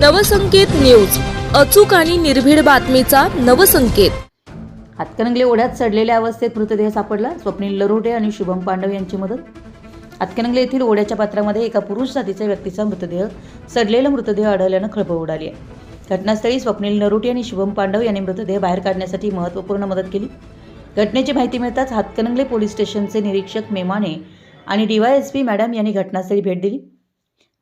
Navsanket news. अचूक आणि निर्भीड बातमीचा नवसंकेत. हातकणंगले ओढ्यात सडलेल्या अवस्थेत मृतदेह सापडला. स्वप्नील लरोटे आणि शुभम पांडव यांची मदत. हातकणंगले येथील ओढ्याच्या पात्रामध्ये एका पुरुष जातीच्या व्यक्तीचा मृतदेह सडलेला मृतदेह आढळल्यानं खळबळ उडाली आहे. घटनास्थळी स्वप्नील नरोटे आणि शुभम पांडव यांनी मृतदेह बाहेर काढण्यासाठी महत्त्वपूर्ण मदत केली. घटनेची माहिती मिळताच हातकणंगले पोलीस स्टेशनचे निरीक्षक मेमाने आणि डीवायएसपी मॅडम यांनी घटनास्थळी भेट दिली.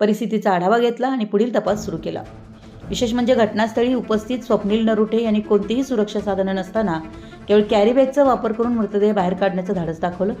परिस्थितीचा आढावा घेतला आणि पुढील तपास सुरू केला. विशेष म्हणजे घटनास्थळी उपस्थित स्वप्नील नरुठे यांनी कोणतीही सुरक्षा साधनं नसताना केवळ कॅरीबॅगचा वापर करून मृतदेह बाहेर काढण्याचं धाडस दाखवलं.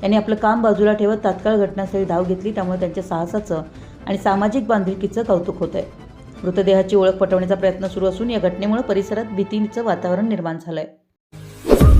त्यांनी आपलं काम बाजूला ठेवत तात्काळ घटनास्थळी धाव घेतली त्यामुळे त्यांच्या साहसाचं आणि सामाजिक बांधिलकीचं कौतुक होत आहे मृतदेहाची ओळख पटवण्याचा प्रयत्न सुरू असून या घटनेमुळे परिसरात भीतीचं वातावरण निर्माण झालं आहे